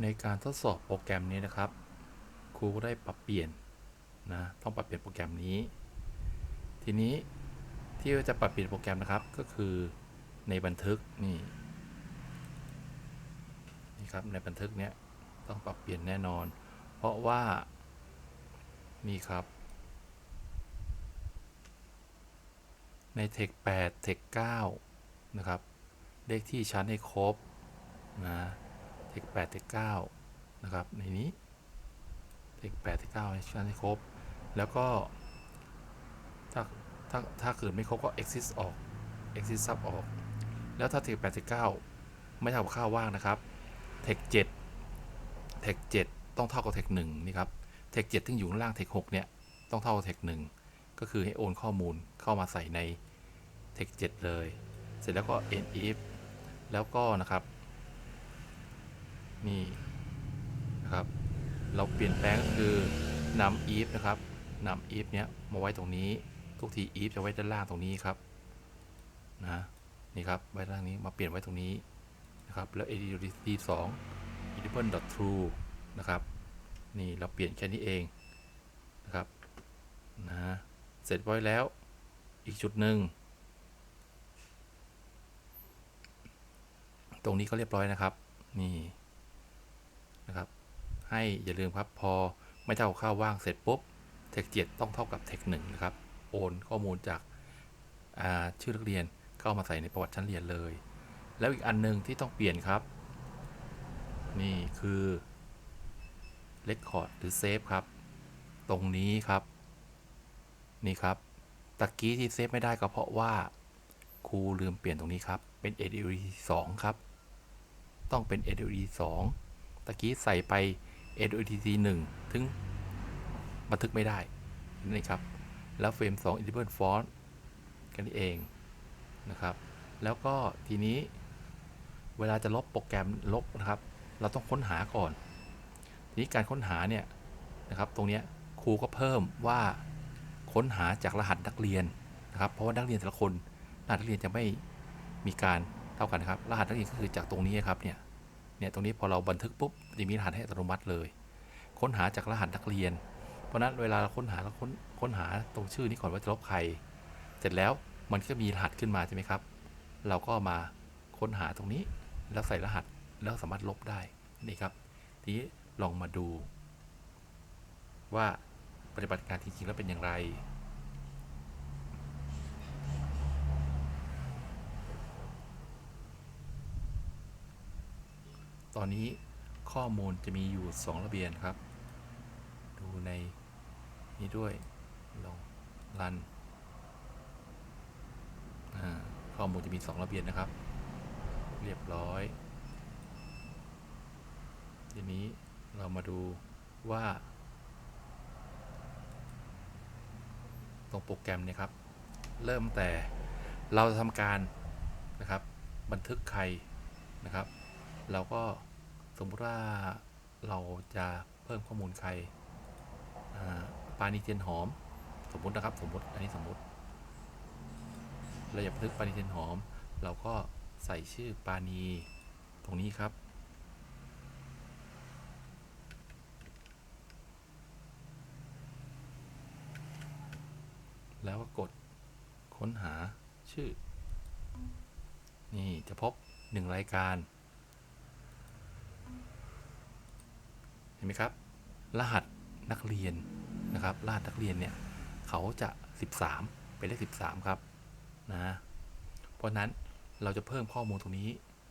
ในการทดสอบโปรแกรมนี้นะครับ ครูก็ได้ปรับเปลี่ยนนะต้องปรับเปลี่ยนโปรแกรมนี้ ทีนี้ที่จะปรับเปลี่ยนโปรแกรมนะครับก็คือในบันทึกนี่นี่ครับในบันทึกเนี้ยต้องปรับเปลี่ยนแน่นอน เพราะว่านี่ครับในเทค8เทค9นะครับ เลขที่ชั้นให้ครบนะ เทค8เทค9นะครับ ในนี้เทค8เทค9ให้ชั้นให้ครบ แล้วก็ ถ้าถ้าถ้าเกิดไม่ครบก็ exit ออก exit sub ออก แล้วถ้าเทค8เทค9ไม่เท่ากับค่าว่างนะครับเทค7เทค7ต้องเท่ากับเทค1นี่ครับเทค7ที่อยู่ข้างล่างเทค6เนี่ยต้องเท่ากับเทค1ก็คือให้โอนข้อมูลเข้ามาใส่ในเทค7เลย เสร็จแล้วก็ end if แล้วก็นะครับ นี่นะครับ เราเปลี่ยนแปลงก็คือนำ if นะครับนำ if เนี้ยมาไว้ตรงนี้ ทุกที if จะไว้ด้านล่างตรงนี้ครับนะนี่ครับไว้ด้านล่างนี้มาเปลี่ยนไว้ตรงนี้นะครับแล้ว edit 2 edible true นะครับนี่เราเปลี่ยนแค่นี้เองนะครับนะเสร็จไว้แล้วอีกจุดหนึ่งตรงนี้ก็เรียบร้อยนะครับ นี่ นะครับ ให้อย่าลืมครับพอไม่เท่าค่าว่างเสร็จปุ๊บเทคเจ็ดต้องเท่ากับเทคหนึ่งนะครับ โอนข้อมูลจากาชื่อนักเรียนเข้ามาใส่ในประวัติชั้นเรียนเลย แล้วอีกอันหนึงที่ต้องเปลี่ยนครับ นี่คือ Record หรือ Save ครับ ตรงนี้ครับ นี่ครับตะกี้ที่เซฟไม่ได้ก็เพราะว่าครูลืมเปลี่ยนตรงนี้ครับ เป็น ADD 2ครับ ต้องเป็น ADD 2 ตะกี้ใส่ไป ADD 1ถึงบันทึกไม่ได้นี่ครับ แล้วเฟรม2 Edible Font กันนี่เองนะครับ แล้วก็ทีนี้เวลาจะลบโปรแกรมลบนะครับ เราต้องค้นหาก่อน ทีนี้การค้นหาเนี่ยนะครับ ตรงนี้ครูก็เพิ่มว่าค้นหาจากรหัสนักเรียนนะครับ เพราะว่านักเรียนแต่ละคนรหัสนักเรียนจะไม่มีการเท่ากันครับ รหัสนักเรียนก็คือจากตรงนี้ครับเนี่ย เนี่ยตรงนี้พอเราบันทึกปุ๊บ จะมีรหัสให้อัตโนมัติเลย ค้นหาจากรหัสนักเรียน เพราะนั้นเวลาเราค้นหาเราค้นค้นหาตรงชื่อนี้ก่อนว่าจะลบใคร เสร็จแล้วมันก็มีรหัสขึ้นมาใช่ไหมครับ เราก็มาค้นหาตรงนี้แล้วใส่รหัสแล้วสามารถลบได้นี่ครับ ทีนี้ลองมาดู ว่าปฏิบัติการจริงๆแล้วเป็นอย่างไรตอนนี้ ข้อมูลจะมีอยู่ 2 ระเบียนครับ ดูในนี้ด้วยลองรันข้อมูลจะมี 2 ระเบียนนะครับ เรียบร้อย ทีนี้เรามาดูว่า ตรงโปรแกรมเนี่ยครับ เริ่มแต่เราทำการนะครับ บันทึกใครนะครับ เราก็ มมติว่าเราจะเพิ่มข้อมูลใครปานิเทียนหอม สมมตินะครับ สมมติอันนี้สมมติ เราอยากบันทึกปานิเทียนหอม เราก็ใส่ชื่อปานีตรงนี้ครับแล้วก็กดค้นหาชื่อ นี่จะพบหนึ่งรายการ ห็นไหมครับ รหัสนักเรียนนะครับ รหัสนักเรียนเนี่ยเขาจะ 13 เป็นเลข 13 ครับนะเพราะนั้นเราจะเพิ่มข้อมูลตรงนี้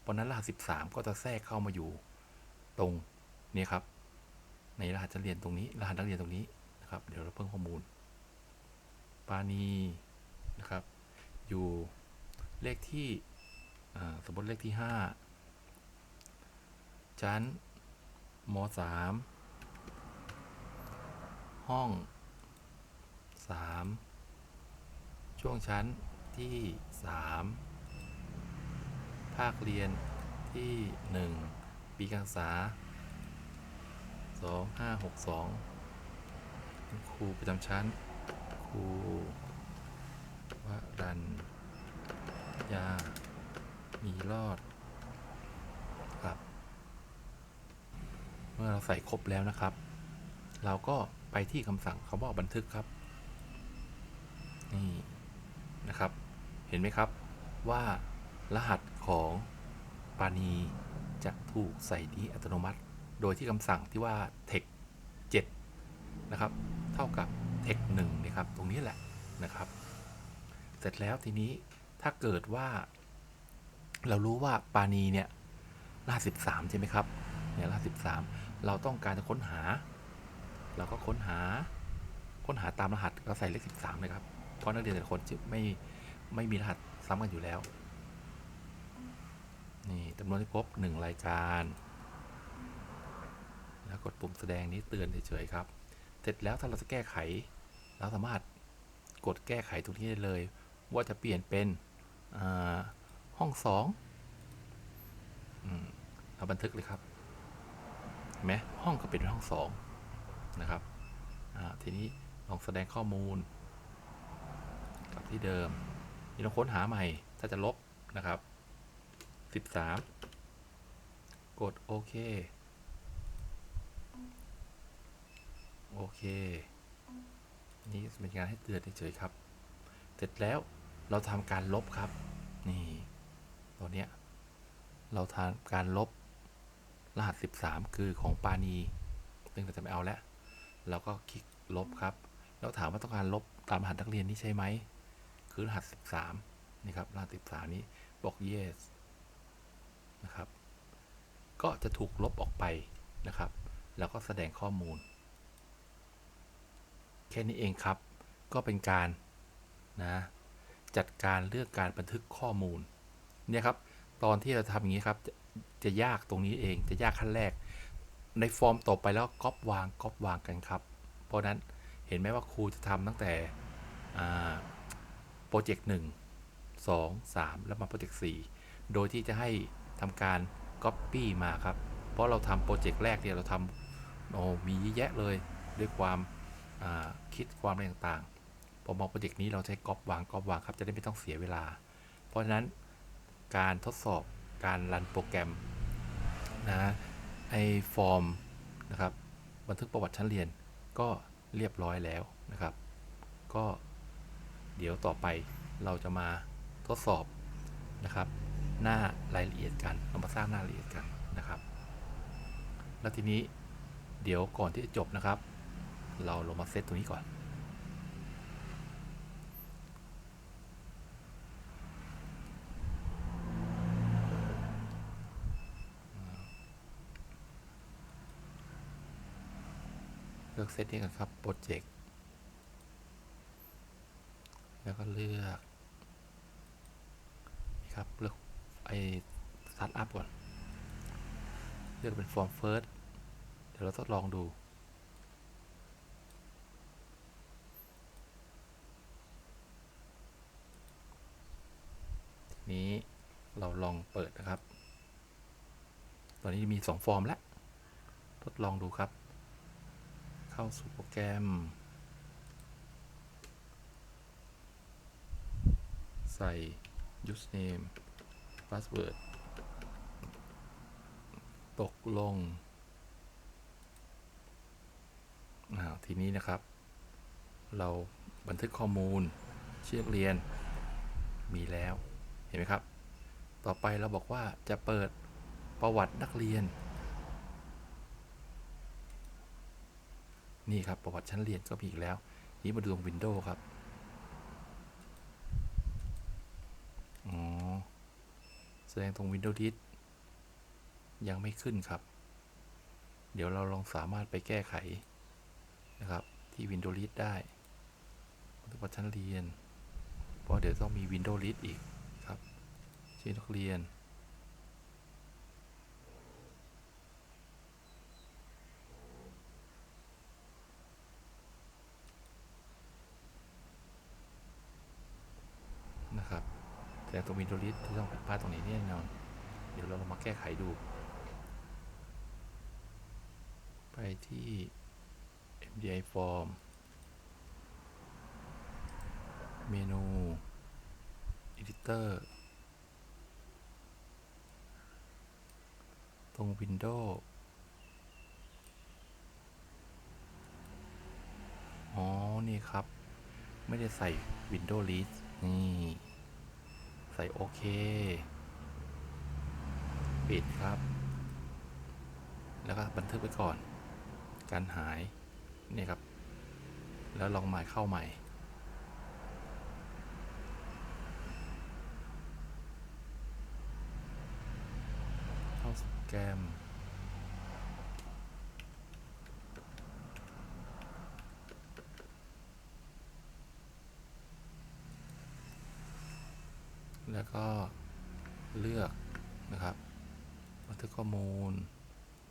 เพราะนั้นรหัส 13 ก็จะแทรกเข้ามาอยู่ตรงนี้ครับ ในรหัสนักเรียนตรงนี้ รหัสนักเรียนตรงนี้นะครับ เดี๋ยวเราเพิ่มข้อมูล ปานีนะครับ อยู่เลขที่สมมติเลขที่5ชั้น ม3ห้อง3ช่วงชั้นที่3ภาคเรียนที่1ปีการศึกษา2562คุณครูประจำชั้น ครูวรัญญามีรอด ครับมื่อเราใส่ครบแล้วนะครับ เราก็ไปที่คำสั่งคำว่าบันทึกครับ นี่นะครับ เห็นไหมครับว่ารหัสของปานีจะถูกใส่ที่อัตโนมัติ โดยที่คำสั่งที่ว่า text 7นะครับ เท่ากับ text 1นะครับ ตรงนี้แหละนะครับ เสร็จแล้วทีนี้ถ้าเกิดว่า เรารู้ว่าปานีเนี่ยรหัส13 ใช่ไหมครับเนี่ยรหัส13 เราต้องการจะค้นหา เราก็ค้นหา ค้นหาตามรหัสก็ใส่เลข13เลยครับ เพราะนักเรียนแต่ละคนจะไม่ไม่มีรหัสซ้ำกันอยู่แล้ว นี่จำนวนที่พบ 1 รายการ แล้วกดปุ่มแสดงนี้เตือนเฉยๆครับ เสร็จแล้วถ้าเราจะแก้ไข เราสามารถกดแก้ไขตรงนี้ได้เลย ว่าจะเปลี่ยนเป็นห้องสองเราบันทึกเลยครับ ไหมห้องก็เป็นห้องสองนะครับทีนี้ลองแสดงข้อมูลกลับที่เดิมนี่เราค้นหาใหม่ถ้าจะลบนะครับ 13 กดโอเคโอเค นี่เป็นการให้เตือนเฉยๆครับ เสร็จแล้วเราทำการลบครับ นี่ ตัวเนี้ย เราทำการลบ รหัส 13 คือของปานีซึ่งเราจะไม่เอาแล้ว เราก็คลิกลบครับ แล้วถามว่าต้องการลบตามรหัสนักเรียนนี่ใช่ไหม คือรหัส 13 นี่ครับ รหัส 13 นี้บอก yes นะครับ ก็จะถูกลบออกไปนะครับ แล้วก็แสดงข้อมูล แค่นี้เองครับ ก็เป็นการนะจัดการเรื่องการบันทึกข้อมูล เนี่ยครับ ตอนที่เราทำอย่างนี้ครับ จะยากตรงนี้เอง จะยากขั้นแรก ในฟอร์มต่อไปแล้วก๊อปวางก๊อปวางกันครับ เพราะนั้นเห็นไหมว่าครูจะทำตั้งแต่โปรเจกต์หนึ่งสองสามแล้วมาโปรเจกต์สี่โดยที่จะให้ทำการ Copy มาครับ เพราะเราทำโปรเจกต์แรกเนี่ยเราทำโอ้มีเยอะแยะเลยด้วยความาคิดความอะไรต่างๆพอมองโปรเจกต์นี้เราใช้ก๊อปวางก๊อปวางครับจะได้ไม่ต้องเสียเวลา เพราะฉะนั้นการทดสอบการรันโปรแกรม นะไอฟอร์มนะครับบันทึกประวัติชั้นเรียนก็เรียบร้อยแล้วนะครับ ก็เดี๋ยวต่อไปเราจะมาทดสอบนะครับ หน้ารายละเอียดกันเรามาสร้างหน้ารายละเอียดกันนะครับ แล้วทีนี้เดี๋ยวก่อนที่จะจบนะครับ เราลงมาเซตตรงนี้ก่อน อกเซตนี้กันครับโปรเจกต์แล้วก็เลือกนะครับเลือกไอสตาร์ทอัพก่อน เลือกเป็นฟอร์มเฟิร์สเดี๋ยวเราทดลองดูทีนี้เราลองเปิดนะครับ ตอนนี้มี 2 ฟอร์มแล้ว ทดลองดูครับ เข้าสู่โปรแกรม ใส่ username password ตกลงอ้าวทีนี้นะครับ เราบันทึกข้อมูลชื่อกเรียนมีแล้ว เห็นไหมครับ ต่อไปเราบอกว่าจะเปิดประวัตินักเรียน นี่ครับประวัติชั้นเรียนก็มีอีกแล้ว นี้มาดูตรงวินโดว์ครับอ๋อแสดงตรง Windows List ยังไม่ขึ้นครับ เดี๋ยวเราลองสามารถไปแก้ไขนะครับ ที่ Windows List ได้ประวัติชั้นเรียน เพราะเดี๋ยวต้องมี Windows List อีกครับชื่อนักเรียน ตัววินโดว์ลิสที่ต้องผิดพลาดตรงนี้แน่นอนเดี๋ยวเราลองมาแก้ไขดู ไปที่ MDI form เมนู Editor ตรง Windows อ๋อ นี่ครับ ไม่ได้ใส่ Windows List นี่ ใส่โอเค ปิดครับ แล้วก็บันทึกไว้ก่อน การหาย นี่ครับ แล้วลองใหม่เข้าใหม่ เข้าสแกม แล้วก็เลือกนะครับบันทึกข้อมูล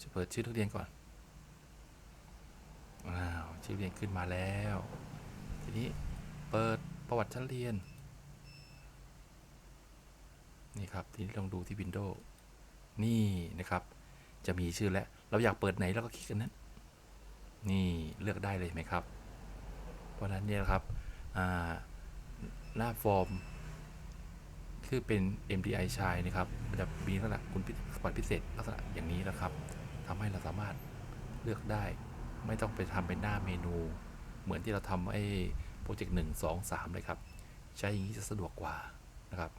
จะเปิดชื่อนักเรียนก่อนว้าวชื่อเรียนขึ้นมาแล้ว ทีนี้เปิดประวัติชั้นเรียน นี่ครับ ทีนี้ลองดูที่ Windows นี่นะครับ จะมีชื่อแล้ว เราอยากเปิดไหนเราก็คลิกกันนั้น นี่เลือกได้เลยไหมครับ เพราะฉะนั้นเนี่ยนะครับอ่าหน้าฟอร์ม คือเป็น MDI ชายนะครับมันจะมีลักษณะคุณสมบัติพิเศษลักษณะอย่างนี้นะครับทำให้เราสามารถเลือกได้ ไม่ต้องไปทำเป็นหน้าเมนู เหมือนที่เราทำไอ้โปรเจกต์หนึ่งสองสามเลยครับ ใช้อย่างนี้จะสะดวกกว่านะครับ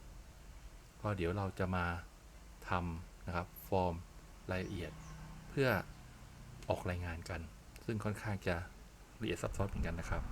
ก็เดี๋ยวเราจะมาทำนะครับ ฟอร์มรายละเอียด เพื่อออกรายงานกัน ซึ่งค่อนข้างจะละเอียดซับซ้อนเหมือนกันนะครับ